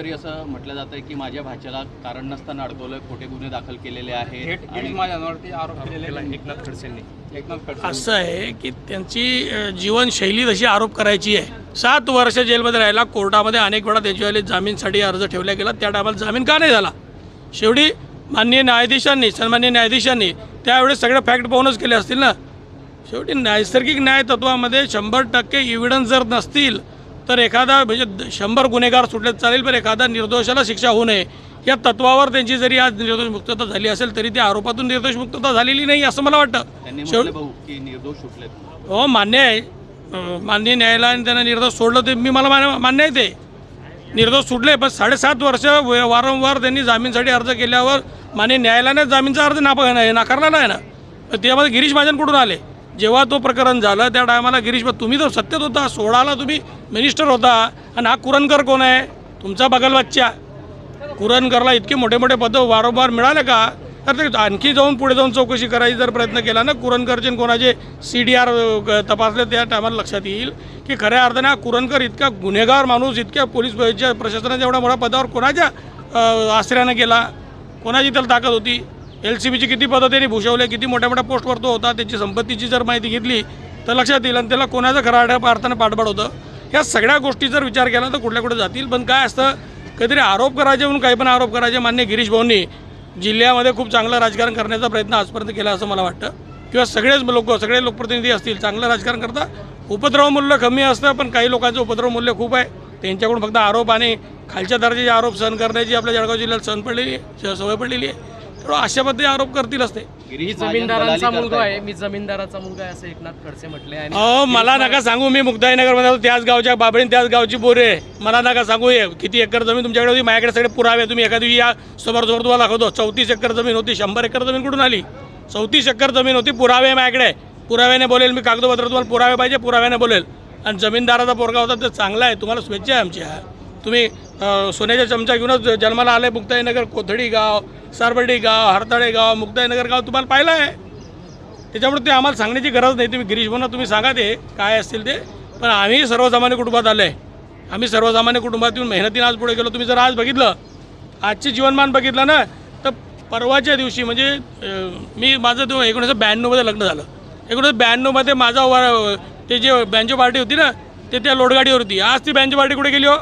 कुठेतरी असं म्हटलं जात आहे की माझ्या भाच्याला कारण नसताना अडकवलं खोटे गुन्हे दाखल केलेले आहेत आणि महाजनावरती आरोप केलेले आहेत एकनाथ खडसेंनी. एकनाथ खडसे. असं आहे की त्यांची जीवनशैली तशी आरोप करायची आहे. सात वर्ष जेलमध्ये राहिला कोर्टामध्ये अनेक वेळा त्यांच्यावाले जामीनसाठी अर्ज ठेवला गेला. त्या टायमाला जामीन का नाही झाला? शेवटी माननीय न्यायाधीशांनी सन्मान्य न्यायाधीशांनी त्यावेळेस सगळे फॅक्ट पाहूनच केले असतील ना? शेवटी नैसर्गिक न्याय तत्वामध्ये शंभर टक्के इव्हिडन्स जर नसतील तर एखादा म्हणजे शंभर गुन्हेगार सुटले चालेल पण एखादा निर्दोषाला शिक्षा होऊ नये. या तत्वावर त्यांची जरी आज निर्दोष मुक्तता झाली असेल तरी त्या आरोपातून निर्दोष मुक्तता झालेली नाही असं मला वाटतं. शेवटी हो मान्य आहे. माननीय न्यायालयाने त्यांना निर्दोष सोडलं ते मी मला मान्य मान्य आहे ते. निर्दोष सुटले पण साडेसात वर्ष वारंवार त्यांनी जामीनसाठी अर्ज केल्यावर माननीय न्यायालयाने जामीनचा अर्ज नाप नाकारलेला आहे ना. त्यामध्ये गिरीश महाजन कुठून आले. जेव्हा तो प्रकरण झालं त्या टायमाला गिरीश महा- तुम्ही तर सत्तेत होता सोळाला तुम्ही मिनिस्टर होता. आणि हा कुरणकर कोण आहे? तुमचा बगल कुरणकरला इतके मोठे मोठे पद वारंवार मिळाले का? तर ते आणखी जाऊन पुढे जाऊन चौकशी करायची जर प्रयत्न केला ना कुरणकरचे कोणाचे सी डी आर तपासले त्या टायमाला लक्षात येईल की खऱ्या अर्थाने हा कुरणकर इतका गुन्हेगार माणूस इतक्या पोलीस प्रशासनाच्या एवढ्या मोठ्या पदावर कोणाच्या आश्रयानं गेला? कोणाची त्याला ताकद होती? एल सी बीची किती पदं त्यांनी भूषवले किती मोठ्या मोठ्या पोस्टवर तो होता त्याची संपत्तीची जर माहिती घेतली तर लक्षात येईल आणि त्याला कोणाचं खऱ्या अर्थानं पाठबळ होतं. ह्या सगळ्या गोष्टी जर विचार केला तर कुठल्या कुठे जातील. पण काय असतं काहीतरी आरोप करायचे म्हणून काही पण आरोप करायचे मान्य गिरीश भाऊंनी जिल्ह्यामध्ये खूप चांगलं राजकारण करण्याचा प्रयत्न आजपर्यंत केला असं मला वाटतं. किंवा सगळेच लोक सगळे लोकप्रतिनिधी असतील चांगलं राजकारण करता. उपद्रव मूल्य कमी असतं पण काही लोकांचं उपद्रव मूल्य खूप आहे. त्यांच्याकडून फक्त आरोप आणि खालच्या दर्जाचे आरोप सहन करण्याची आपल्या जळगाव जिल्ह्यात सहन पडलेली आहे सवय पडलेली आहे. तर अशा पद्धती आरोप करतीलच ते मी गिरीश महाजन जमीनदारांचा मुलगा. आहे. मी जमीनदाराचा मुलगा आहे असं एकनाथ खडसे म्हटले आणि अहो मला नका सांगू. मी मुक्ताईनगरमध्ये होतो त्याच गावच्या बाबळीन त्याच गावची बोरे. आहे. मला नका सांगू. हे किती एकर जमीन तुमच्याकडे होती? माझ्याकडे सगळे पुरावे. तुम्ही एखादी या समोर समोर तुम्हाला दाखवतो. चौतीस एकर जमीन होती. शंभर एकर जमीन कुठून आली? चौतीस एकर जमीन होती. पुरावे आहे माझ्याकडे. पुराव्याने बोलेल. मी कागदपत्र तुम्हाला पुरावे पाहिजे. पुराव्याने बोलेल. आणि जमीनदाराचा पोरगा होता तर चांगला आहे. तुम्हाला शुभेच्छा आहे आमच्या तुम्ही सोन्याच्या चमचा घेऊनच जन्माला आले मुक्ताईनगर कोथडी गाव सारबर्डी गाव हरताळे गाव मुक्ताईनगर गाव तुम्हाला पाहिलं आहे. त्याच्यामुळे ते आम्हाला सांगण्याची गरज नाही. तुम्ही गिरीश भाऊंना तुम्ही सांगा ते काय असतील ते. पण आम्ही सर्वसामान्य कुटुंबात आलो आहे आम्ही सर्वसामान्य कुटुंबातून मेहनतीनं आज पुढे गेलो. तुम्ही जर आज बघितलं आजचे जीवनमान बघितलं ना तर परवाच्या दिवशी म्हणजे मी माझं तो एकोणीसशे ब्याण्णवमध्ये लग्न झालं. एकोणीसशे ब्याण्णवमध्ये माझा ते जे बँजो पार्टी होती ना ते त्या लोडगाडीवर होती आज ती बँजो पार्टी कुठे गेली हो?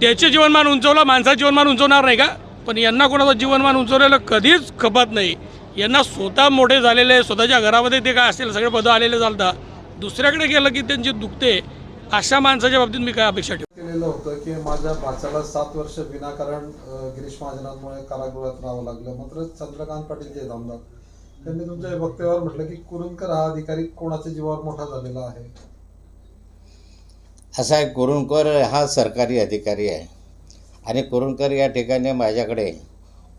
त्याचे जीवनमान उंचवलं माणसाचं जीवनमान उंचवणार नाही का? पण यांना कोणाचं जीवनमान उंचवलेलं कधीच खपत नाही. यांना स्वतः मोठे झालेले स्वतःच्या घरामध्ये ते काय असेल सगळे पदं आलेले चालतात. दुसऱ्याकडे गेलं की त्यांची दुखते अशा माणसाच्या बाबतीत मी काय अपेक्षा ठेवतो? केलेलं होतं की माझ्या भाच्याला सात वर्ष विनाकारण गिरीश महाजनांमुळे कारागृहात राहावं लागलं. मात्र चंद्रकांत पाटील जे आमदार त्यांनी तुमच्या वक्तव्यावर म्हटलं की कुरुंदकर हा अधिकारी कोणाच्या जीवावर मोठा झालेला आहे? असा एक कुरुणकर हा सरकारी अधिकारी आहे. आणि कुरुणकर या ठिकाणी माझ्याकडे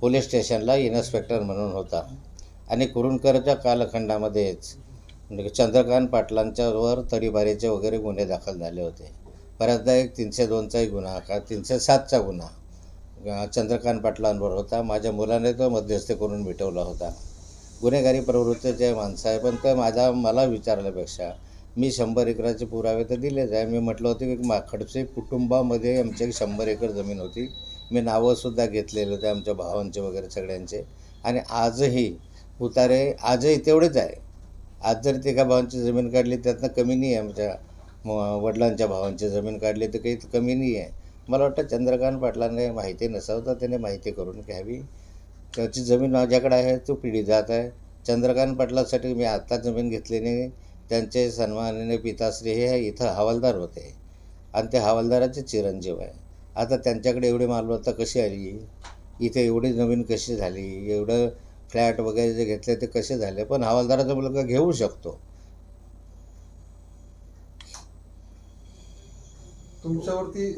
पोलीस स्टेशनला इन्स्पेक्टर म्हणून होता. आणि कुरुणकरच्या कालखंडामध्येच म्हणजे चंद्रकांत पाटलांच्यावर तडीबारीचे वगैरे गुन्हे दाखल झाले होते. बऱ्याचदा एक तीनशे दोनचाही गुन्हा का तीनशे सातचा गुन्हा चंद्रकांत पाटलांवर होता. माझ्या मुलाने तो मध्यस्थी करून मिटवला होता. गुन्हेगारी प्रवृत्तीचे माणसं आहे पण ते माझा मला विचारल्यापेक्षा मी शंभर एकराचे पुरावे तर दिलेच आहे. मी म्हटलं होतं की मा खडसे कुटुंबामध्ये आमच्या शंभर एकर जमीन होती. मी नावंसुद्धा घेतलेले होते आमच्या भावांचे वगैरे सगळ्यांचे. आणि आजही उतारे आजही तेवढेच आहे. आज जर ते एका भावांची जमीन काढली त्यातनं कमी नाही आहे आमच्या म- वडिलांच्या भावांची जमीन काढली तर काही कमी नाही आहे. मला वाटतं चंद्रकांत पाटलांना माहिती नसावं तर त्याने माहिती करून घ्यावी. त्याची जमीन माझ्याकडे आहे तो पिढी जात आहे. चंद्रकांत पाटलासाठी मी आत्ता जमीन घेतली नाही. त्यांचे सन्माननीय पिताश्री हे इथं हवालदार होते. आणि ते हवालदाराचे चिरंजीव आहे. आता त्यांच्याकडे एवढी मालमत्ता कशी आली? इथे एवढी जमीन कशी झाली? एवढं फ्लॅट वगैरे जे घेतले ते कसे झाले? पण हवालदाराचा मुलगा घेऊ शकतो. तुमच्यावरती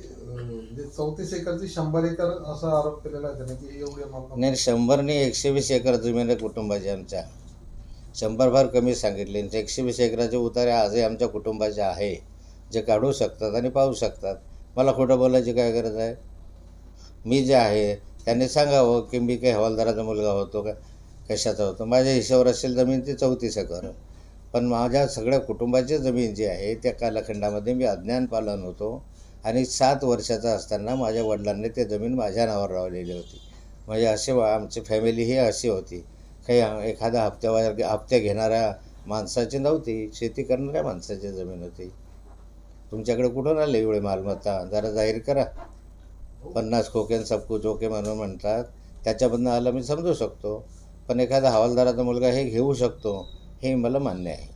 चौतीस एकरची शंभर एकर असा आरोप केलेला आहे त्याने की एवढी नाही शंभरने एकशे वीस एकर जमीन आहे कुटुंबाची आमच्या. शंभरभर कमी सांगितले. एकशेवीस एकराचे उतारे आजही आमच्या कुटुंबाचे आहे. जे काढू शकतात आणि पाहू शकतात. मला खोटं बोलायची काय गरज आहे? मी जे आहे त्यांनी सांगावं की मी काही हवालदाराचा मुलगा होतो का? कशाचा होतो? माझ्या हिशोबावर असेल जमीन ती चौतीस एकर. पण माझ्या सगळ्या कुटुंबाची जमीन जी आहे त्या कालखंडामध्ये मी अज्ञान पालन होतो. आणि सात वर्षाचा असताना माझ्या वडिलांनी ते जमीन माझ्या नावावर लावलेली होती. म्हणजे असे वा- आमची फॅमिली ही अशी होती. काही एखादा हप्त्यावर हप्ते घेणाऱ्या माणसाची नव्हती. शेती करणाऱ्या माणसाची जमीन होती. तुमच्याकडे कुठं राहिले एवढे मालमत्ता? जरा जाहीर करा. पन्नास खोके सब ओके म्हणून म्हणतात. त्याच्याबद्दल आलं मी समजू शकतो. पण एखादा हवालदाराचा मुलगा हे घेऊ शकतो हे मला मान्य आहे.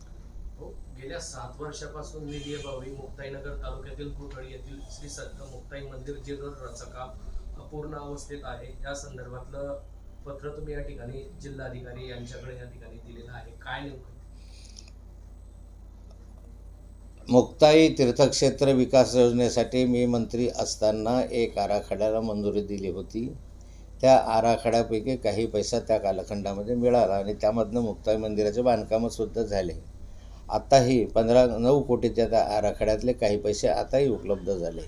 हो, गेल्या सात वर्षापासून निधी अभावी मुक्ताईनगर तालुक्यातील कुठळी येथील श्री संत मुक्ताई मंदिर जे रचका अपूर्ण अवस्थेत आहे. या संदर्भातलं पत्र तुम्ही या ठिकाणी जिल्हाधिकारी यांच्याकडे या ठिकाणी दिलेलं आहे. काय नेमकं? मुक्ताई तीर्थक्षेत्र विकास योजनेसाठी मी मंत्री असताना एक आराखड्याला मंजुरी दिली होती. त्या आराखड्यापैकी काही पैसा त्या कालखंडामध्ये मिळाला आणि त्यामधनं मुक्ताई मंदिराचे बांधकामंसुद्धा झाले. आताही पंधरा नऊ कोटीच्या त्या आराखड्यातले काही पैसे आताही उपलब्ध झाले.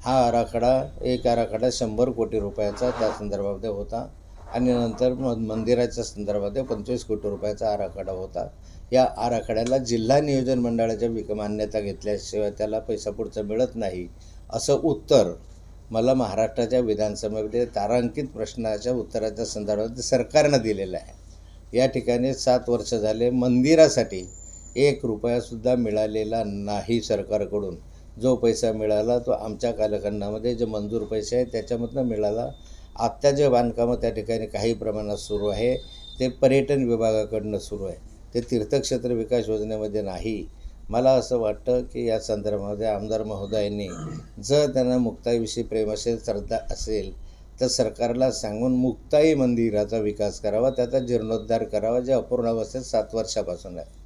हा आराखडा एक आराखडा शंभर कोटी रुपयाचा त्या संदर्भामध्ये होता. आणि नंतर मग मंदिराच्या संदर्भात पंचवीस कोटी रुपयाचा आराखडा होता. या आराखड्याला जिल्हा नियोजन मंडळाच्या विक मान्यता घेतल्याशिवाय त्याला पैसा पुढचा मिळत नाही असं उत्तर मला महाराष्ट्राच्या विधानसभेमध्ये तारांकित प्रश्नाच्या उत्तराच्या संदर्भात सरकारनं दिलेलं आहे. या ठिकाणी सात वर्ष झाले मंदिरासाठी एक रुपयासुद्धा मिळालेला नाही सरकारकडून. जो पैसा मिळाला तो आमच्या कालखंडामध्ये जे मंजूर पैसे आहेत त्याच्यामधनं मिळाला आत्ता जे बांधकामं त्या ठिकाणी काही प्रमाणात सुरू आहे ते पर्यटन विभागाकडनं सुरू आहे. ते तीर्थक्षेत्र विकास योजनेमध्ये नाही. मला असं वाटतं की या संदर्भामध्ये आमदार महोदयांनी जर त्यांना मुक्ताईविषयी प्रेम असेल श्रद्धा असेल तर सरकारला सांगून मुक्ताई मंदिराचा विकास करावा त्याचा जीर्णोद्धार करावा जे अपूर्ण अवस्थेत सात वर्षापासून आहे.